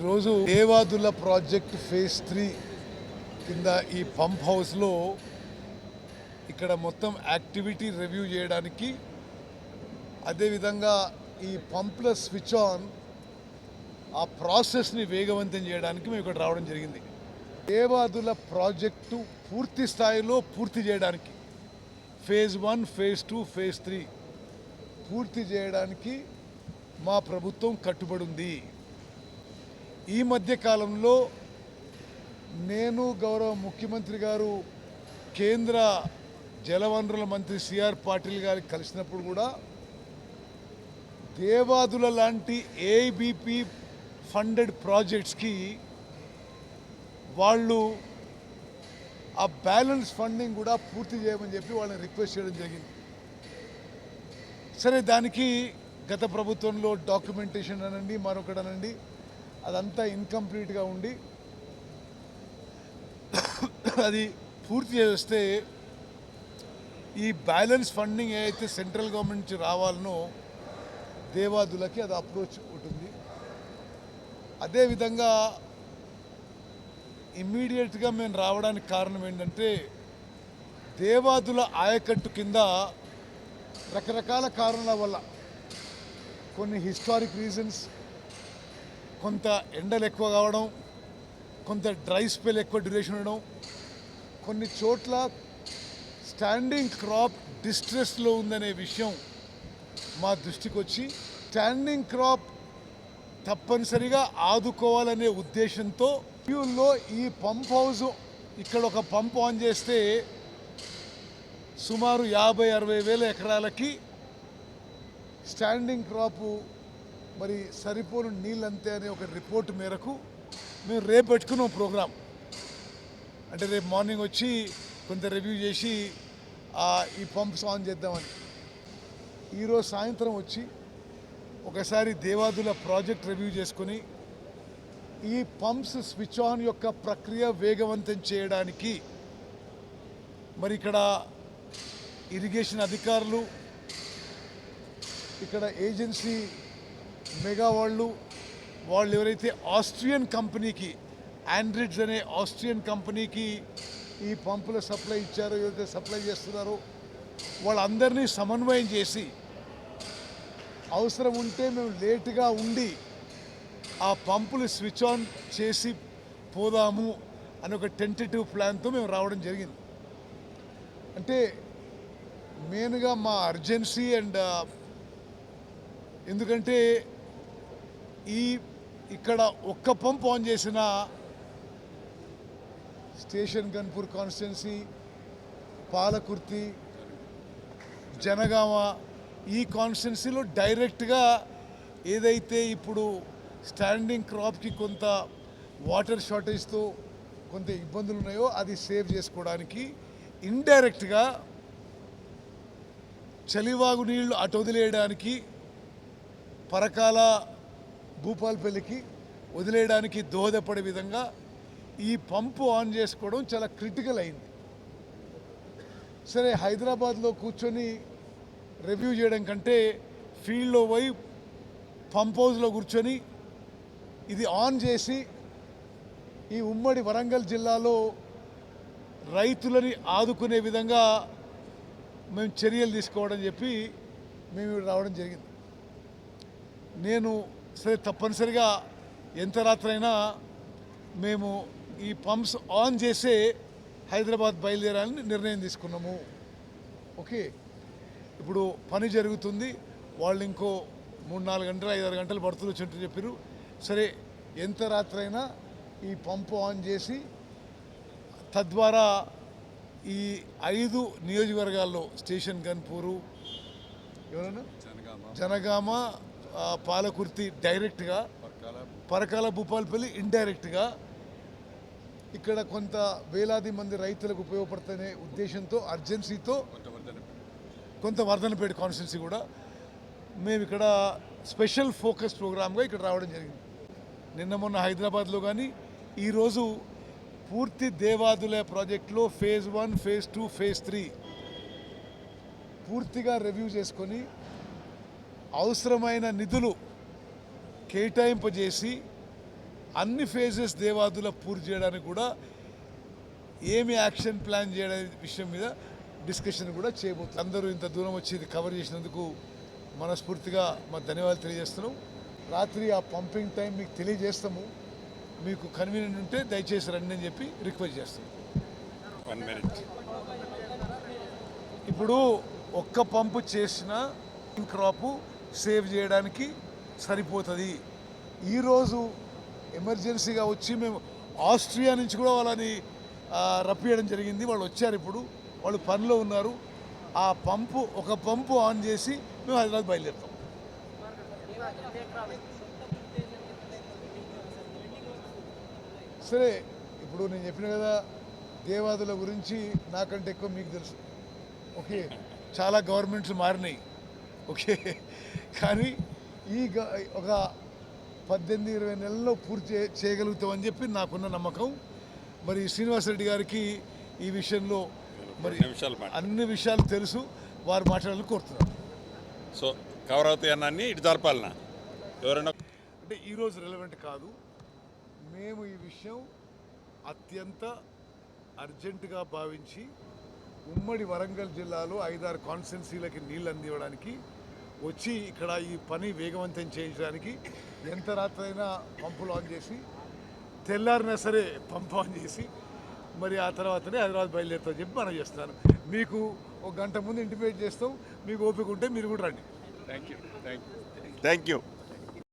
ఈరోజు Devadula project phase three కింద ఈ పంప్ హౌస్లో ఇక్కడ మొత్తం యాక్టివిటీ రివ్యూ చేయడానికి అదేవిధంగా ఈ పంప్ల స్విచ్ ఆన్ ఆ ప్రాసెస్ని వేగవంతం చేయడానికి మేము ఇక్కడ రావడం జరిగింది. దేవాదుల ప్రాజెక్టు పూర్తి స్థాయిలో పూర్తి చేయడానికి phase one phase two phase three పూర్తి చేయడానికి మా ప్రభుత్వం కట్టుబడి ఉంది. ఈ మధ్య కాలంలో నేను గౌరవ ముఖ్యమంత్రి గారు కేంద్ర జలవనరుల మంత్రి సిఆర్ పాటిల్ గారికి కలిసినప్పుడు కూడా దేవాదుల లాంటి ఏబీపీ ఫండెడ్ ప్రాజెక్ట్స్కి వాళ్ళు ఆ బ్యాలెన్స్ ఫండింగ్ కూడా పూర్తి చేయమని చెప్పి వాళ్ళని రిక్వెస్ట్ చేయడం జరిగింది. సరే దానికి గత ప్రభుత్వంలో డాక్యుమెంటేషన్ అనండి మరొకటి అనండి. అదంతా ఇన్కంప్లీట్గా ఉండి అది పూర్తి చేస్తే ఈ బ్యాలెన్స్ ఫండింగ్ ఏదైతే సెంట్రల్ గవర్నమెంట్ నుంచి రావాలనో దేవాదులకి అది అప్రోచ్ ఉంటుంది అదేవిధంగా ఇమ్మీడియట్గా మేము రావడానికి కారణం ఏంటంటే దేవాదుల ఆయకట్టు కింద రకరకాల కారణాల వల్ల కొన్ని హిస్టారిక్ రీజన్స్ కొంత ఎండలు ఎక్కువ కావడం కొంత డ్రై స్పెల్ ఎక్కువ డ్యూరేషన్ ఉండడం కొన్ని చోట్ల స్టాండింగ్ క్రాప్ డిస్ట్రెస్లో ఉందనే విషయం మా దృష్టికి వచ్చి స్టాండింగ్ క్రాప్ తప్పనిసరిగా ఆదుకోవాలనే ఉద్దేశంతో ఫ్యూల్లో ఈ పంప్ హౌస్ ఇక్కడ ఒక పంప్ ఆన్ చేస్తే సుమారు యాభై అరవై వేల ఎకరాలకి స్టాండింగ్ క్రాపు మరి సరిపోను నీళ్ళంతే అనే ఒక రిపోర్ట్ మేరకు మేము రేపు పెట్టుకున్నాం ప్రోగ్రాం. అంటే రేపు మార్నింగ్ వచ్చి కొంత రివ్యూ చేసి ఈ పంప్స్ ఆన్ చేద్దామని. ఈరోజు సాయంత్రం వచ్చి ఒకసారి దేవాదుల ప్రాజెక్ట్ రివ్యూ చేసుకొని ఈ పంప్స్ స్విచ్ ఆన్ యొక్క ప్రక్రియ వేగవంతం చేయడానికి మరి ఇక్కడ ఇరిగేషన్ అధికారులు ఇక్కడ ఏజెన్సీ మెగా వాళ్ళు వాళ్ళు ఎవరైతే ఆస్ట్రియన్ కంపెనీకి ఆండ్రిడ్స్ అనే ఆస్ట్రియన్ కంపెనీకి ఈ పంపుల సప్లై ఇచ్చారో ఎవరైతే సప్లై చేస్తున్నారో వాళ్ళందరినీ సమన్వయం చేసి అవసరం ఉంటే మేము లేటుగా ఉండి ఆ పంపులు స్విచ్ ఆన్ చేసి పోదాము అని ఒక టెంటేటివ్ ప్లాన్తో మేము రావడం జరిగింది. అంటే మెయిన్గా మా అర్జెన్సీ అండ్ ఎందుకంటే ఈ ఇక్కడ ఒక్క పంప్ ఆన్ చేసిన స్టేషన్ గన్పూర్ కాన్స్టిట్యున్సీ పాలకుర్తి జనగామ ఈ కాన్స్టిట్యున్సీలో డైరెక్ట్గా ఏదైతే ఇప్పుడు స్టాండింగ్ క్రాప్కి కొంత వాటర్ షార్టేజ్తో కొంత ఇబ్బందులు ఉన్నాయో అది సేవ్ చేసుకోవడానికి ఇండైరెక్ట్గా చలివాగు నీళ్ళు అటు వదిలేయడానికి పరకాల భూపాల్పల్లికి వదిలేయడానికి దోహదపడే విధంగా ఈ పంపు ఆన్ చేసుకోవడం చాలా క్రిటికల్ అయింది. సరే హైదరాబాద్లో కూర్చొని రివ్యూ చేయడం కంటే ఫీల్డ్లో పోయి పంప్ హౌస్లో కూర్చొని ఇది ఆన్ చేసి ఈ ఉమ్మడి వరంగల్ జిల్లాలో రైతులని ఆదుకునే విధంగా మేము చర్యలు తీసుకోవడం చెప్పి మేము రావడం జరిగింది. నేను సరే తప్పనిసరిగా ఎంత రాత్రైనా మేము ఈ పంప్స్ ఆన్ చేసే హైదరాబాద్ బయలుదేరాలని నిర్ణయం తీసుకున్నాము. ఓకే? ఇప్పుడు పని జరుగుతుంది. వాళ్ళు ఇంకో మూడు నాలుగు గంటలు ఐదారు గంటలు పడుతుంది వచ్చినట్టు చెప్పారు సరే ఎంత రాత్రైనా ఈ పంపు ఆన్ చేసి తద్వారా ఈ ఐదు నియోజకవర్గాల్లో స్టేషన్ గన్పూరు ఎవరన్నా? జనగామ పాలకుర్తి డైరెక్ట్గా పరకాల భూపాలపల్లి ఇండైరెక్ట్గా ఇక్కడ కొంత వేలాది మంది రైతులకు ఉపయోగపడుతునే ఉద్దేశంతో అర్జెన్సీతో కొంత వర్ధనపేట కాన్స్టిట్యున్సీ కూడా మేము ఇక్కడ స్పెషల్ ఫోకస్ ప్రోగ్రామ్గా ఇక్కడ రావడం జరిగింది. నిన్న మొన్న హైదరాబాద్లో కానీ ఈరోజు పూర్తి దేవాదుల ప్రాజెక్టులో phase one phase two phase three పూర్తిగా రివ్యూ చేసుకొని అవసరమైన నిధులు కేటాయింపజేసి అన్ని ఫేజెస్ దేవాదుల పూర్తి చేయడానికి కూడా ఏమి యాక్షన్ ప్లాన్ చేయడం విషయం మీద డిస్కషన్ కూడా చేయబోతుంది అందరూ ఇంత దూరం వచ్చి ఇది కవర్ చేసినందుకు మనస్ఫూర్తిగా మా ధన్యవాదాలు తెలియజేస్తున్నాం. రాత్రి ఆ పంపింగ్ టైం మీకు తెలియజేస్తాము. మీకు కన్వీనియంట్ ఉంటే దయచేసి రండి అని చెప్పి రిక్వెస్ట్ చేస్తాం. వన్ మినిట్ ఇప్పుడు ఒక్క పంపు చేసిన క్రాప్ సేవ్ చేయడానికి సరిపోతుంది. ఈరోజు ఎమర్జెన్సీగా వచ్చి మేము ఆస్ట్రియా నుంచి కూడా వాళ్ళని రప్పియడం జరిగింది. వాళ్ళు వచ్చారు ఇప్పుడు. వాళ్ళు పనిలో ఉన్నారు. ఆ పంపు ఒక పంపు ఆన్ చేసి మేము హైదరాబాద్ బయలుదేరుతాం. సరే ఇప్పుడు నేను చెప్పిన కదా దేవాదుల గురించి నాకంటే ఎక్కువ మీకు తెలుసు. ఓకే చాలా గవర్నమెంట్స్ మారినాయి. ఓకే. కానీ ఈ ఒక పద్దెనిమిది ఇరవై నెలల్లో పూర్తి చేయగలుగుతామని చెప్పి నాకున్న నమ్మకం. మరి శ్రీనివాసరెడ్డి గారికి ఈ విషయంలో మరి అన్ని విషయాలు తెలుసు. వారు మాట్లాడాలని కోరుతున్నాను. సో కవర్ అవుతాయి అన్నీ ఇటు జరపాలనా? ఎవరైనా అంటే ఈరోజు రెలవెంట్ కాదు. మేము ఈ విషయం అత్యంత అర్జెంటుగా భావించి ఉమ్మడి వరంగల్ జిల్లాలో ఐదారు కాన్స్టెన్సీలకి నీళ్ళు అందివ్వడానికి వచ్చి ఇక్కడ ఈ పని వేగవంతం చేయించడానికి ఎంత రాత్రైనా పంపులు ఆన్ చేసి తెల్లారినా సరే పంపు ఆన్ చేసి మరి ఆ తర్వాతనే హైదరాబాద్ బయలుదేరుతా చెప్పి మనం చేస్తాను మీకు ఒక గంట ముందు ఇంటిమేట్ చేస్తాం. మీకు ఓపిక ఉంటే మీరు కూడా రండి. Thank you thank you thank you